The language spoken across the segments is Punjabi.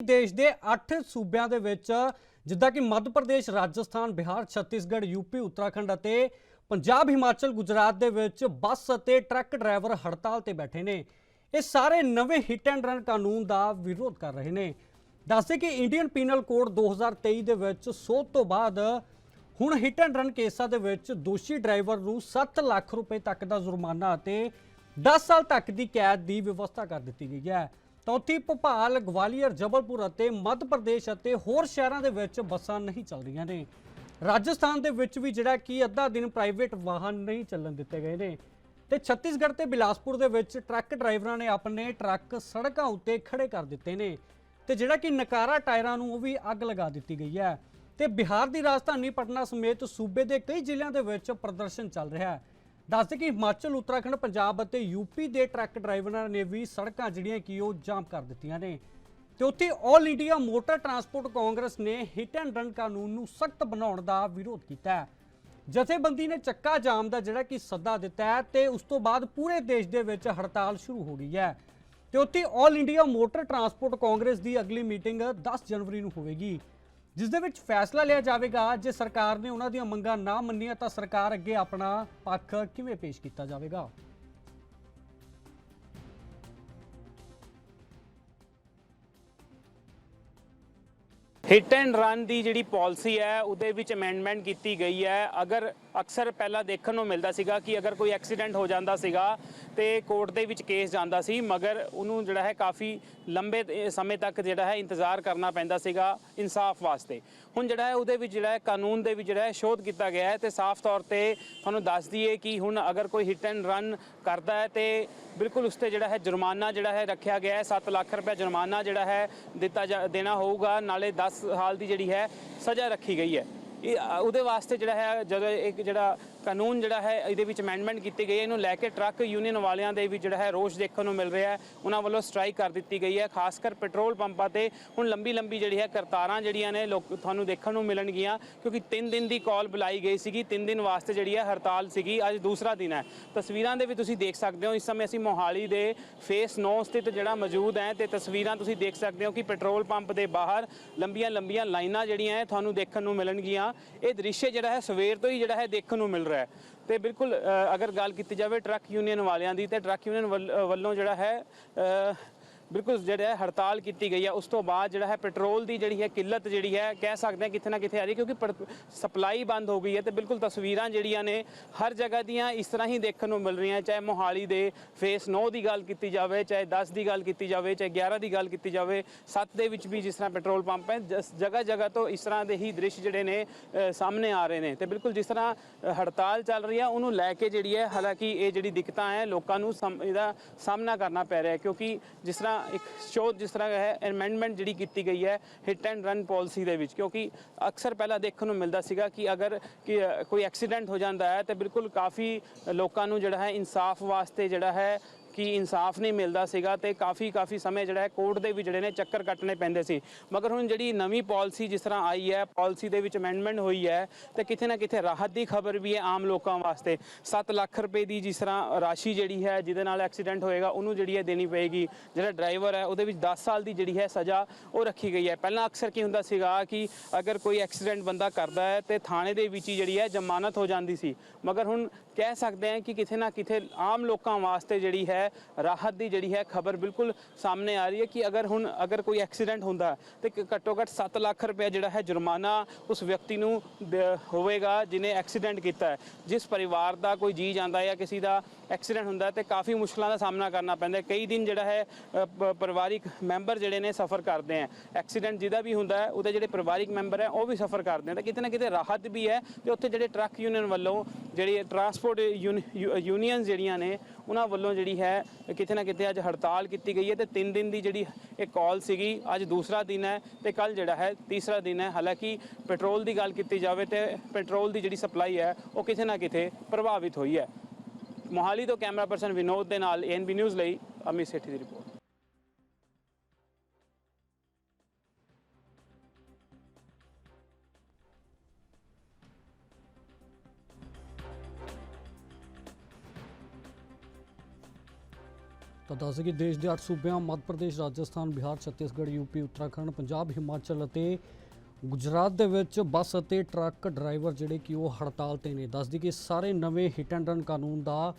ਦੇਸ਼ ਦੇ 8 ਸੂਬਿਆਂ ਦੇ ਵਿੱਚ ਜਿੱਦਾਂ ਕਿ ਮੱਧ ਪ੍ਰਦੇਸ਼, ਰਾਜਸਥਾਨ, ਬਿਹਾਰ, ਛੱਤੀਸਗੜ੍ਹ ਯੂਪੀ ਉੱਤਰਾਖੰਡ ਅਤੇ ਪੰਜਾਬ, ਹਿਮਾਚਲ, ਗੁਜਰਾਤ ਦੇ ਵਿੱਚ ਬੱਸ ਅਤੇ ਟਰੱਕ ਡਰਾਈਵਰ ਹੜਤਾਲ ਤੇ ਬੈਠੇ ਨੇ। ਇਹ ਸਾਰੇ ਨਵੇਂ ਹਿੱਟ ਐਂਡ ਰਨ ਕਾਨੂੰਨ ਦਾ ਵਿਰੋਧ ਕਰ ਰਹੇ ਨੇ। ਦੱਸਦੇ ਕਿ ਇੰਡੀਅਨ ਪੀਨਲ ਕੋਡ 2023 ਦੇ ਵਿੱਚ ਸੋਧ ਤੋਂ ਬਾਅਦ ਹੁਣ ਹਿੱਟ ਐਂਡ ਰਨ ਕੇਸਾਂ ਦੇ ਵਿੱਚ ਦੋਸ਼ੀ ਡਰਾਈਵਰ ਨੂੰ 7 ਲੱਖ ਰੁਪਏ ਤੱਕ ਦਾ ਜੁਰਮਾਨਾ ਅਤੇ 10 ਸਾਲ ਤੱਕ ਦੀ ਕੈਦ ਦੀ ਵਿਵਸਥਾ ਕਰ ਦਿੱਤੀ ਗਈ ਹੈ। ਤਾਂ ਉੱਥੇ ਭੋਪਾਲ, ਗਵਾਲੀਅਰ, ਜਬਲਪੁਰ ਅਤੇ ਮੱਧ ਪ੍ਰਦੇਸ਼ ਅਤੇ ਹੋਰ ਸ਼ਹਿਰਾਂ ਦੇ ਵਿੱਚ ਬੱਸਾਂ ਨਹੀਂ ਚੱਲ ਰਹੀਆਂ ਨੇ। ਰਾਜਸਥਾਨ ਦੇ ਵਿੱਚ ਵੀ ਜਿਹੜਾ ਕਿ ਅੱਧਾ ਦਿਨ ਪ੍ਰਾਈਵੇਟ ਵਾਹਨ ਨਹੀਂ ਚੱਲਣ ਦਿੱਤੇ ਗਏ ਨੇ। ਤੇ ਛੱਤੀਸਗੜ੍ਹ ਤੇ ਬਿਲਾਸਪੁਰ ਦੇ ਵਿੱਚ ਟਰੱਕ ਡਰਾਈਵਰਾਂ ਨੇ ਆਪਣੇ ਟਰੱਕ ਸੜਕਾਂ ਉੱਤੇ ਖੜੇ ਕਰ ਦਿੱਤੇ ਨੇ। ਤੇ ਜਿਹੜਾ ਕਿ ਨਕਾਰਾ ਟਾਇਰਾਂ ਨੂੰ ਉਹ ਵੀ ਅੱਗ ਲਗਾ ਦਿੱਤੀ ਗਈ ਹੈ। ਤੇ ਬਿਹਾਰ ਦੀ ਰਾਜਧਾਨੀ ਪਟਨਾ ਸਮੇਤ ਸੂਬੇ ਦੇ ਕਈ ਜ਼ਿਲ੍ਹਿਆਂ ਦੇ ਵਿੱਚ ਪ੍ਰਦਰਸ਼ਨ ਚੱਲ ਰਿਹਾ ਹੈ। ਦੱਸਦੇ ਕਿ ਹਿਮਾਚਲ, ਉੱਤਰਾਖੰਡ, ਪੰਜਾਬ ਅਤੇ ਯੂਪੀ ਦੇ ਟਰੱਕ ਡਰਾਈਵਰਾਂ ਨੇ ਵੀ ਸੜਕਾਂ ਜਿਹੜੀਆਂ ਕਿ ਉਹ ਜਾਮ ਕਰ ਦਿੱਤੀਆਂ ਨੇ। ਤੇ ਉੱਥੇ 올 ਇੰਡੀਆ ਮੋਟਰ ਟਰਾਂਸਪੋਰਟ ਕਾਂਗਰਸ ਨੇ ਹਿੱਟ ਐਂਡ ਰਨ ਕਾਨੂੰਨ ਨੂੰ ਸਖਤ ਬਣਾਉਣ ਦਾ ਵਿਰੋਧ ਕੀਤਾ ਹੈ। ਜਥੇਬੰਦੀ ਨੇ ਚੱਕਾ ਜਾਮ ਦਾ ਜਿਹੜਾ ਕਿ ਸੱਦਾ ਦਿੱਤਾ ਹੈ ਤੇ ਉਸ ਤੋਂ ਬਾਅਦ ਪੂਰੇ ਦੇਸ਼ ਦੇ ਵਿੱਚ ਹੜਤਾਲ ਸ਼ੁਰੂ ਹੋ ਗਈ ਹੈ। ਤੇ ਉੱਥੇ 올 ਇੰਡੀਆ ਮੋਟਰ ਟਰਾਂਸਪੋਰਟ ਕਾਂਗਰਸ ਦੀ ਅਗਲੀ ਮੀਟਿੰਗ 10 ਜਨਵਰੀ ਨੂੰ ਹੋਵੇਗੀ। ਜਿਸ ਦੇ ਵਿੱਚ ਫੈਸਲਾ ਲਿਆ ਜਾਵੇਗਾ, ਜੇ ਸਰਕਾਰ ਨੇ ਉਹਨਾਂ ਦੀਆਂ ਮੰਗਾਂ ਨਾ ਮੰਨੀਆਂ ਤਾਂ ਸਰਕਾਰ ਅੱਗੇ ਆਪਣਾ ਪੱਖ ਕਿਵੇਂ ਪੇਸ਼ ਕੀਤਾ ਜਾਵੇਗਾ? ਹਿੱਟ ਐਂਡ ਰਨ ਦੀ ਜਿਹੜੀ ਪਾਲਿਸੀ ਹੈ, ਉਹਦੇ ਵਿੱਚ ਅਮੈਂਡਮੈਂਟ ਕੀਤੀ ਗਈ ਹੈ। ਅਗਰ ਅਕਸਰ ਪਹਿਲਾਂ ਦੇਖਣ ਨੂੰ ਮਿਲਦਾ ਸੀਗਾ ਕਿ ਅਗਰ ਕੋਈ ਐਕਸੀਡੈਂਟ ਹੋ ਜਾਂਦਾ ਸੀਗਾ ਤੇ ਕੋਰਟ ਦੇ ਵਿੱਚ ਕੇਸ ਜਾਂਦਾ ਸੀ, ਮਗਰ ਉਹਨੂੰ ਜਿਹੜਾ ਹੈ ਕਾਫੀ ਲੰਬੇ ਸਮੇਂ ਤੱਕ ਜਿਹੜਾ ਹੈ ਇੰਤਜ਼ਾਰ ਕਰਨਾ ਪੈਂਦਾ ਸੀਗਾ ਇਨਸਾਫ ਵਾਸਤੇ। ਹੁਣ ਜਿਹੜਾ ਹੈ ਉਹਦੇ ਵਿੱਚ ਜਿਹੜਾ ਹੈ ਕਾਨੂੰਨ ਦੇ ਵਿੱਚ ਜਿਹੜਾ ਹੈ ਸ਼ੋਧ ਕੀਤਾ ਗਿਆ ਹੈ ਤੇ ਸਾਫ਼ ਤੌਰ ਤੇ ਤੁਹਾਨੂੰ ਦੱਸ ਦਈਏ ਕਿ ਹੁਣ ਅਗਰ ਕੋਈ ਹਿੱਟ ਐਂਡ ਰਨ ਕਰਦਾ ਹੈ ਤੇ ਬਿਲਕੁਲ ਉਸ ਤੇ ਜਿਹੜਾ ਹੈ ਜੁਰਮਾਨਾ ਜਿਹੜਾ ਹੈ ਰੱਖਿਆ ਗਿਆ ਹੈ। 7 ਲੱਖ ਰੁਪਏ ਜੁਰਮਾਨਾ ਜਿਹੜਾ ਹੈ ਦਿੱਤਾ ਜਾ- ਦੇਣਾ ਹੋਊਗਾ। ਨਾਲੇ 10 ਸਾਲ ਦੀ ਜਿਹੜੀ ਹੈ ਸਜ਼ਾ ਰੱਖੀ ਗਈ ਹੈ। ਇਹ ਉਹਦੇ ਵਾਸਤੇ ਜਿਹੜਾ ਹੈ, ਜਦੋਂ ਇੱਕ ਜਿਹੜਾ ਕਾਨੂੰਨ ਜਿਹੜਾ ਹੈ, ਇਹਦੇ ਵਿੱਚ ਅਮੈਂਡਮੈਂਟ ਕੀਤੀ ਗਈ ਹੈ ਇਹਨੂੰ ਲੈ ਕੇ ਟਰੱਕ ਯੂਨੀਅਨ ਵਾਲਿਆਂ ਦੇ ਵੀ ਜਿਹੜਾ ਹੈ, ਰੋਸ਼ ਦੇਖਣ ਨੂੰ ਮਿਲ ਰਿਹਾ ਹੈ। ਉਹਨਾਂ ਵੱਲੋਂ ਸਟ੍ਰਾਈਕ ਕਰ ਦਿੱਤੀ ਗਈ ਹੈ। ਖਾਸ ਕਰ ਪੈਟਰੋਲ ਪੰਪਾਂ ਤੇ ਹੁਣ ਲੰਬੀ ਲੰਬੀ ਜਿਹੜੀ ਹੈ, ਕਰਤਾਰਾਂ ਜਿਹੜੀਆਂ ਨੇ, ਲੋਕ ਤੁਹਾਨੂੰ ਦੇਖਣ ਨੂੰ ਮਿਲਣਗੀਆਂ। ਕਿਉਂਕਿ 3 ਦਿਨ ਦੀ ਕਾਲ ਬੁਲਾਈ ਗਈ ਸੀਗੀ। 3 ਦਿਨ ਵਾਸਤੇ ਜਿਹੜੀ ਹੈ, ਹੜਤਾਲ ਸੀਗੀ। ਅੱਜ ਦੂਸਰਾ ਦਿਨ ਹੈ। ਤਸਵੀਰਾਂ ਦੇ ਵੀ ਤੁਸੀਂ ਦੇਖ ਸਕਦੇ ਹੋ। ਇਸ ਸਮੇਂ ਅਸੀਂ ਮੋਹਾਲੀ ਦੇ ਫੇਸ 9 ਸਥਿਤ ਜਿਹੜਾ ਮੌਜੂਦ ਹੈ ਤੇ ਤਸਵੀਰਾਂ ਤੁਸੀਂ ਦੇਖ ਸਕਦੇ ਹੋ ਕਿ ਪੈਟਰੋਲ ਪੰਪ ਦੇ ਬਾਹਰ ਲੰਬੀਆਂ ਲੰਬੀਆਂ ਲਾਈਨਾਂ ਜਿਹੜੀਆਂ ਹੈ, ਤੁਹਾਨੂੰ ਦੇਖਣ ਨੂੰ ਮਿਲਣਗੀਆਂ। ਇਹ ਦ੍ਰਿਸ਼ ਜਿਹੜਾ ਹੈ, ਸਵੇਰ ਤੋਂ ਹੀ ਜਿਹੜਾ ਹੈ, ਦੇਖਣ ਨੂੰ ਮਿਲ ਰਿਹਾ ਹੈ। ਤੇ ਬਿਲਕੁਲ ਅਗਰ ਗੱਲ ਕੀਤੀ ਜਾਵੇ ਟਰੱਕ ਯੂਨੀਅਨ ਵਾਲਿਆਂ ਦੀ, ਤੇ ਟਰੱਕ ਯੂਨੀਅਨ ਵੱਲ- ਵੱਲੋਂ ਜਿਹੜਾ ਹੈ ਬਿਲਕੁਲ ਜਿਹੜਾ ਹੈ, ਹੜਤਾਲ ਕੀਤੀ ਗਈ ਹੈ। ਉਸ ਤੋਂ ਬਾਅਦ ਜਿਹੜਾ ਹੈ, ਪੈਟਰੋਲ ਦੀ ਜਿਹੜੀ ਹੈ, ਕਿੱਲਤ ਜਿਹੜੀ ਹੈ, ਕਹਿ ਸਕਦੇ ਹਾਂ ਕਿਤੇ ਨਾ ਕਿਤੇ ਆ ਰਹੀ ਹੈ, ਕਿਉਂਕਿ ਸਪਲਾਈ ਬੰਦ ਹੋ ਗਈ ਹੈ ਤੇ ਬਿਲਕੁਲ ਤਸਵੀਰਾਂ ਜਿਹੜੀਆਂ ਨੇ, ਹਰ ਜਗ੍ਹਾ ਦੀਆਂ ਇਸ ਤਰ੍ਹਾਂ ਹੀ ਦੇਖਣ ਨੂੰ ਮਿਲ ਰਹੀਆਂ ਚਾਹੇ ਮੋਹਾਲੀ ਦੇ ਫੇਸ 9 ਦੀ ਗੱਲ ਕੀਤੀ ਜਾਵੇ, ਚਾਹੇ 10 ਦੀ ਗੱਲ ਕੀਤੀ ਜਾਵੇ, ਚਾਹੇ 11 ਦੀ ਗੱਲ ਕੀਤੀ ਜਾਵੇ 7 ਦੇ ਵਿੱਚ ਵੀ ਜਿਸ ਤਰ੍ਹਾਂ ਪੈਟਰੋਲ ਪੰਪ ਹੈ ਜਗ੍ਹਾ ਜਗ੍ਹਾ ਤੋਂ ਇਸ ਤਰ੍ਹਾਂ ਦੇ ਹੀ ਦ੍ਰਿਸ਼ ਜਿਹੜੇ ਨੇ ਸਾਹਮਣੇ ਆ ਰਹੇ ਨੇ। ਤੇ ਬਿਲਕੁਲ ਜਿਸ ਤਰ੍ਹਾਂ ਹੜਤਾਲ ਚੱਲ ਰਹੀ ਹੈ, ਉਹਨੂੰ ਲੈ ਕੇ ਜਿਹੜੀ ਹੈ, ਹਾਲਾਂਕਿ ਇਹ ਜਿਹੜੀ ਦਿੱਕਤਾਂ ਹੈ, ਲੋਕਾਂ ਨੂੰ ਸਮ- ਇਹਦਾ ਸਾਹਮਣਾ ਕਰਨਾ ਪੈ ਰਿਹਾ ਹੈ, ਕਿਉਂਕਿ ਜਿਸ ਤਰ੍ਹਾਂ ਇੱਕ ਸ਼ੋਧ ਜਿਸ ਤਰ੍ਹਾਂ ਹੈ ਅਮੈਂਡਮੈਂਟ ਜਿਹੜੀ ਕੀਤੀ ਗਈ ਹੈ ਹਿੱਟ ਐਂਡ ਰਨ ਪਾਲਿਸੀ ਦੇ ਵਿੱਚ। ਕਿਉਂਕਿ ਅਕਸਰ ਪਹਿਲਾਂ ਦੇਖਣ ਨੂੰ ਮਿਲਦਾ ਸੀਗਾ ਕਿ ਅਗਰ ਕਿ ਕੋਈ ਐਕਸੀਡੈਂਟ ਹੋ ਜਾਂਦਾ ਹੈ, ਤਾਂ ਬਿਲਕੁਲ ਕਾਫੀ ਲੋਕਾਂ ਨੂੰ ਜਿਹੜਾ ਹੈ ਇਨਸਾਫ ਵਾਸਤੇ ਜਿਹੜਾ ਹੈ ਕਿ ਇਨਸਾਫ ਨਹੀਂ ਮਿਲਦਾ ਸੀਗਾ ਤੇ ਕਾਫੀ ਕਾਫੀ ਸਮੇਂ ਜਿਹੜਾ ਹੈ ਕੋਰਟ ਦੇ ਵੀ ਜਿਹੜੇ ਨੇ ਚੱਕਰ ਕੱਟਣੇ ਪੈਂਦੇ ਸੀ। ਮਗਰ ਹੁਣ ਜਿਹੜੀ ਨਵੀਂ ਪਾਲਿਸੀ ਜਿਸ ਤਰ੍ਹਾਂ ਆਈ ਹੈ, ਪਾਲਿਸੀ ਦੇ ਵਿੱਚ ਅਮੈਂਡਮੈਂਟ ਹੋਈ ਹੈ ਤੇ ਕਿਤੇ ਨਾ ਕਿਤੇ ਰਾਹਤ ਦੀ ਖਬਰ ਵੀ ਹੈ ਆਮ ਲੋਕਾਂ ਵਾਸਤੇ। 7 ਲੱਖ ਰੁਪਏ ਦੀ ਜਿਸ ਤਰ੍ਹਾਂ ਰਾਸ਼ੀ ਜਿਹੜੀ ਹੈ, ਜਿਹਦੇ ਨਾਲ ਐਕਸੀਡੈਂਟ ਹੋਏਗਾ, ਉਹਨੂੰ ਜਿਹੜੀ ਹੈ ਦੇਣੀ ਪਏਗੀ। ਜਿਹੜਾ ਡਰਾਈਵਰ ਹੈ, ਉਹਦੇ ਵਿੱਚ 10 ਸਾਲ ਦੀ ਜਿਹੜੀ ਹੈ ਸਜ਼ਾ ਉਹ ਰੱਖੀ ਗਈ ਹੈ। ਪਹਿਲਾਂ ਅਕਸਰ ਕੀ ਹੁੰਦਾ ਸੀਗਾ ਕਿ ਅਗਰ ਕੋਈ ਐਕਸੀਡੈਂਟ ਬੰਦਾ ਕਰਦਾ ਹੈ ਤੇ ਥਾਣੇ ਦੇ ਵਿੱਚ ਹੀ ਜਿਹੜੀ ਹੈ ਜ਼ਮਾਨਤ ਹੋ ਜਾਂਦੀ ਸੀ। ਮਗਰ ਹੁਣ ਕਹਿ ਸਕਦੇ ਹਾਂ ਕਿ ਕਿਤੇ ਨਾ ਕਿਤੇ ਆਮ ਲੋਕਾਂ ਵਾਸਤੇ ਜਿਹੜੀ ਹੈ ਰਾਹਤ ਦੀ ਜਿਹੜੀ ਹੈ ਖਬਰ ਬਿਲਕੁਲ ਸਾਹਮਣੇ ਆ ਰਹੀ ਹੈ ਕਿ ਅਗਰ ਹੁਣ ਅਗਰ ਕੋਈ ਐਕਸੀਡੈਂਟ ਹੁੰਦਾ ਤੇ ਘੱਟੋ ਘੱਟ 7 ਲੱਖ ਰੁਪਏ ਜਿਹੜਾ ਹੈ ਜੁਰਮਾਨਾ ਉਸ ਵਿਅਕਤੀ ਨੂੰ ਹੋਵੇਗਾ ਜਿਨੇ ਐਕਸੀਡੈਂਟ ਕੀਤਾ ਹੈ। ਜਿਸ ਪਰਿਵਾਰ ਦਾ ਕੋਈ ਜੀ ਜਾਂਦਾ ਹੈ ਜਾਂ ਕਿਸੇ ਦਾ ਐਕਸੀਡੈਂਟ ਹੁੰਦਾ ਹੈ ਤੇ ਕਾਫੀ ਮੁਸ਼ਕਲਾਂ ਦਾ ਸਾਹਮਣਾ ਕਰਨਾ ਪੈਂਦਾ ਕਈ ਦਿਨ ਜਿਹੜਾ ਹੈ ਪਰਿਵਾਰਿਕ ਮੈਂਬਰ ਜਿਹੜੇ ਨੇ ਸਫਰ ਕਰਦੇ ਆ ਐਕਸੀਡੈਂਟ ਜਿਹਦਾ ਵੀ ਹੁੰਦਾ ਹੈ, ਉਹਦੇ ਜਿਹੜੇ ਪਰਿਵਾਰਿਕ ਮੈਂਬਰ ਹੈ, ਉਹ ਵੀ ਸਫਰ ਕਰਦੇ ਆ ਤਾਂ ਕਿਤੇ ਨਾ ਕਿਤੇ ਰਾਹਤ ਵੀ ਹੈ ਤੇ ਉੱਥੇ ਜਿਹੜੇ ਟਰੱਕ ਯੂਨੀਅਨ ਵੱਲੋਂ ਜਿਹੜੀ ਟਰਾਂਸਪੋਰਟ ਯੂਨੀਅਨਸ ਜਿਹੜੀਆਂ ਨੇ, ਉਹਨਾਂ ਵੱਲੋਂ ਜਿਹੜੀ ਹੈ, ਕਿਤੇ ਨਾ ਕਿਤੇ ਅੱਜ ਹੜਤਾਲ ਕੀਤੀ ਗਈ ਹੈ ਤੇ 3 ਦਿਨ ਦੀ ਜਿਹੜੀ ਇਹ ਕਾਲ ਸੀਗੀ, ਅੱਜ ਦੂਸਰਾ ਦਿਨ ਹੈ ਤੇ ਕੱਲ ਜਿਹੜਾ ਹੈ ਤੀਸਰਾ ਦਿਨ ਹੈ। ਹਾਲਾਂਕਿ ਪੈਟਰੋਲ ਦੀ ਗੱਲ ਕੀਤੀ ਜਾਵੇ ਤੇ ਪੈਟਰੋਲ ਦੀ ਜਿਹੜੀ ਸਪਲਾਈ ਹੈ, ਉਹ ਕਿਤੇ ਨਾ ਕਿਤੇ ਪ੍ਰਭਾਵਿਤ ਹੋਈ ਹੈ। ਮੋਹਾਲੀ ਤੋਂ ਕੈਮਰਾ ਪਰਸਨ ਵਿਨੋਦ ਦੇ ਨਾਲ ਐਨਬੀ ਨਿਊਜ਼ ਲਈ ਅਮਿਤ ਸੇਠੀ ਦੀ ਰਿਪੋਰਟ। ਤਾਂ ਦੱਸ ਕਿ ਦੇਸ਼ ਦੇ 8 ਸੂਬਿਆਂ ਮੱਧ ਪ੍ਰਦੇਸ਼, ਰਾਜਸਥਾਨ, ਬਿਹਾਰ, ਛੱਤੀਸਗੜ੍ਹ ਯੂਪੀ ਉੱਤਰਾਖੰਡ, ਪੰਜਾਬ, ਹਿਮਾਚਲ ਅਤੇ ਗੁਜਰਾਤ ਦੇ ਵਿੱਚ ਬੱਸ ਅਤੇ ਟਰੱਕ ਡਰਾਈਵਰ ਜਿਹੜੇ ਕਿ ਉਹ ਹੜਤਾਲ ਤੇ ਨੇ। ਦੱਸਦੀ ਕਿ ਸਾਰੇ ਨਵੇਂ ਹਿੱਟ ਐਂਡ ਰਨ ਕਾਨੂੰਨ ਦਾ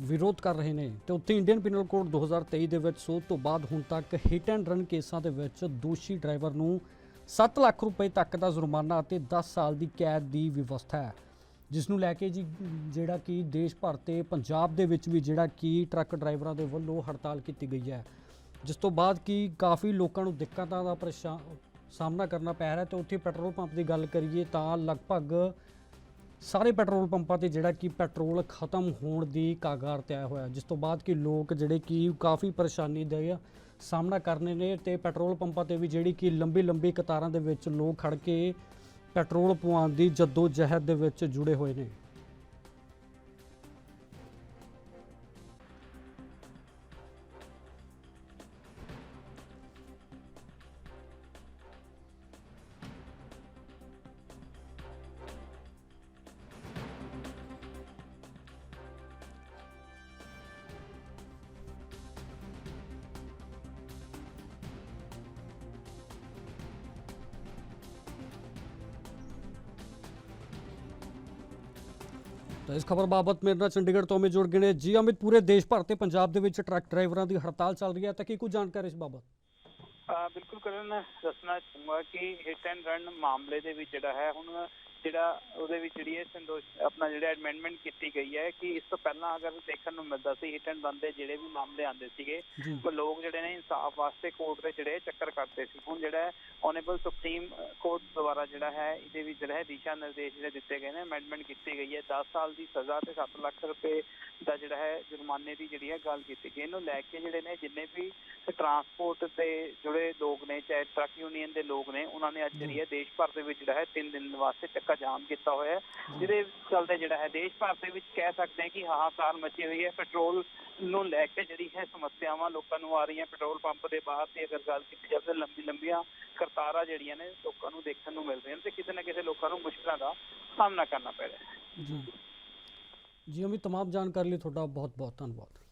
ਵਿਰੋਧ ਕਰ ਰਹੇ ਨੇ ਤੇ ਉੱਥੇ ਇੰਡੀਅਨ ਪੀਨਲ ਕੋਡ 2023 ਦੇ ਵਿੱਚ ਸੋਧ ਤੋਂ ਬਾਅਦ ਹੁਣ ਤੱਕ ਹਿੱਟ ਐਂਡ ਰਨ ਕੇਸਾਂ ਦੇ ਵਿੱਚ ਦੋਸ਼ੀ ਡਰਾਈਵਰ ਨੂੰ 7 ਲੱਖ ਰੁਪਏ ਤੱਕ ਦਾ ਜੁਰਮਾਨਾ ਅਤੇ 10 ਸਾਲ ਦੀ ਕੈਦ ਦੀ ਵਿਵਸਥਾ ਹੈ। ਜਿਸ ਨੂੰ ਲੈ ਕੇ ਜੀ ਜਿਹੜਾ ਕਿ ਦੇਸ਼ ਭਰ ਤੇ ਪੰਜਾਬ ਦੇ ਵਿੱਚ ਵੀ ਜਿਹੜਾ ਕਿ ਟਰੱਕ ਡਰਾਈਵਰਾਂ ਦੇ ਵੱਲੋਂ ਹੜਤਾਲ ਕੀਤੀ ਗਈ ਹੈ। ਜਿਸ ਤੋਂ ਬਾਅਦ ਕਿ ਕਾਫੀ ਲੋਕਾਂ ਨੂੰ ਦਿੱਕਤਾਂ ਦਾ ਪਰੇਸ਼ਾਨ ਸਾਹਮਣਾ ਕਰਨਾ ਪੈ ਰਿਹਾ। ਤੇ ਉੱਥੇ ਪੈਟਰੋਲ ਪੰਪ ਦੀ ਗੱਲ ਕਰੀਏ ਤਾਂ ਲਗਭਗ ਸਾਰੇ ਪੈਟਰੋਲ ਪੰਪਾਂ ਤੇ ਜਿਹੜਾ ਕਿ ਪੈਟਰੋਲ ਖਤਮ ਹੋਣ ਦੀ ਕਾਗਾਰ ਤੇ ਆਇਆ ਹੋਇਆ। ਜਿਸ ਤੋਂ ਬਾਅਦ ਕਿ ਲੋਕ ਜਿਹੜੇ ਕਿ ਕਾਫੀ ਪਰੇਸ਼ਾਨੀ ਦੇ ਸਾਹਮਣਾ ਕਰਨੇ ਨੇ ਤੇ ਪੈਟਰੋਲ ਪੰਪਾਂ ਤੇ ਵੀ ਜਿਹੜੀ ਕਿ ਲੰਬੀ ਲੰਬੀ ਕਤਾਰਾਂ ਦੇ ਵਿੱਚ ਲੋਕ ਖੜ ਕੇ ਪੈਟਰੋਲ ਪਵਾਉਣ ਦੀ ਜੱਦੋ ਜਹਿਦ ਦੇ ਵਿੱਚ ਜੁੜੇ ਹੋਏ ਨੇ। ਤਾਂ ਇਸ ਖਬਰ ਬਾਬਤ ਮੇਰੇ ਨਾਲ ਚੰਡੀਗੜ੍ਹ ਤੋਂ ਅਮਿਤ ਜੁੜ ਗਏ ਨੇ। ਜੀ ਅਮਿਤ, ਪੂਰੇ ਦੇਸ਼ ਭਰ ਤੇ ਪੰਜਾਬ ਦੇ ਵਿੱਚ ਟਰੱਕ ਡਰਾਈਵਰਾਂ ਦੀ ਹੜਤਾਲ ਚੱਲ ਰਹੀ ਹੈ। ਤਾਂ ਕੀ ਕੁਝ ਜਾਣਕਾਰੀ ਇਸ ਬਾਬਤ? ਬਿਲਕੁਲ ਕਰਨ, ਦੱਸਣਾ ਚਾਹੂੰਗਾ ਕਿ ਹਿੱਟ ਐਂਡ ਰਨ ਮਾਮਲੇ ਦੇ ਵਿੱਚ ਜਿਹੜਾ ਹੈ, ਹੁਣ ਜਿਹੜਾ ਉਹਦੇ ਵਿੱਚ ਜਿਹੜੀ ਹੈ ਸੰਦੋਸ਼ ਆਪਣਾ ਜਿਹੜਾ ਅਮੈਂਡਮੈਂਟ ਕੀਤੀ ਗਈ ਹੈ ਕਿ ਇਸ ਤੋਂ ਪਹਿਲਾਂ ਅਗਰ ਦੇਖਣ ਨੂੰ ਮਿਲਦਾ ਸੀ ਹਿੱਟ ਐਂਡ ਰਨ ਦੇ ਜਿਹੜੇ ਵੀ ਮਾਮਲੇ ਆਉਂਦੇ ਸੀਗੇ ਉਹ ਲੋਕ ਜਿਹੜੇ ਨੇ ਇਨਸਾਫ ਵਾਸਤੇ ਕੋਰਟ ਦੇ ਜਿਹੜੇ ਚੱਕਰ ਕੱਟਦੇ ਸੀ। ਹੁਣ ਜਿਹੜਾ ਓਨੇਬਲ ਸੁਪਰੀਮ ਕੋਰਟ ਦੁਆਰਾ ਜਿਹੜਾ ਹੈ ਇਹਦੇ ਵਿੱਚ ਜਿਹੜਾ ਹੈ ਦਿਸ਼ਾ ਨਿਰਦੇਸ਼ ਜਿਹੜੇ ਦਿੱਤੇ ਗਏ ਨੇ ਅਮੈਂਡਮੈਂਟ ਕੀਤੀ ਗਈ ਹੈ। 10 ਸਾਲ ਦੀ ਸਜ਼ਾ ਤੇ 7 ਲੱਖ ਰੁਪਏ ਦਾ ਜਿਹੜਾ ਹੈ ਜੁਰਮਾਨੇ ਦੀ ਜਿਹੜੀ ਹੈ ਗੱਲ ਕੀਤੀ ਗਈ। ਇਹਨੂੰ ਲੈ ਕੇ ਜਿਹੜੇ ਨੇ ਜਿੰਨੇ ਵੀ ਟਰਾਂਸਪੋਰਟ ਦੇ ਜੁੜੇ ਲੋਕ ਨੇ ਚਾਹੇ ਟਰੱਕ ਯੂਨੀਅਨ ਦੇ ਲੋਕ ਨੇ ਉਹਨਾਂ ਨੇ ਅੱਜ ਜਿਹੜੀ ਹੈ ਦੇਸ਼ ਭਰ ਦੇ ਵਿੱਚ ਜਿਹੜਾ ਹੈ 3 ਦਿਨ ਵਾਸਤੇ ਚੱਕਾ ਜਾਮ ਕੀਤਾ ਹੋਇਆ ਹੈ ਜਿਹਦੇ ਚੱਲਦੇ ਜਿਹੜਾ ਹੈ ਦੇਸ਼ ਭਰ ਦੇ ਵਿੱਚ ਕਹਿ ਸਕਦੇ ਹਾਂ ਕਿ ਹਾਹਾਕਾਰ ਮਚੀ ਹੋਈ ਹੈ ਪੈਟਰੋਲ ਨੂੰ ਲੈ ਕੇ ਜਿਹੜੀ ਹੈ ਸਮੱਸਿਆਵਾਂ ਲੋਕਾਂ ਨੂੰ ਆ ਰਹੀਆਂ ਪੈਟਰੋਲ ਪੰਪ ਦੇ ਬਾਹਰ ਤੇ ਅਗਰ ਗੱਲ ਕੀਤੀ ਜਾਵੇ ਤਾਂ ਲੰਬੀ ਲੰਬੀਆਂ ਕਰਤਾਰਾਂ ਜਿਹੜੀਆਂ ਨੇ ਲੋਕਾਂ ਨੂੰ ਦੇਖਣ ਨੂੰ ਮਿਲ ਰਹੀਆਂ ਨੇ ਤੇ ਕਿਤੇ ਨਾ ਕਿਤੇ ਲੋਕਾਂ ਨੂੰ ਮੁਸ਼ਕਲਾਂ ਦਾ ਸਾਹਮਣਾ ਕਰਨਾ ਪੈ ਰਿਹਾ ਹੈ ਜੀ ਜੀ ਅਮਿਤ तमाम ਜਾਣਕਾਰੀ ਲਈ ਤੁਹਾਡਾ ਬਹੁਤ ਬਹੁਤ ਧੰਨਵਾਦ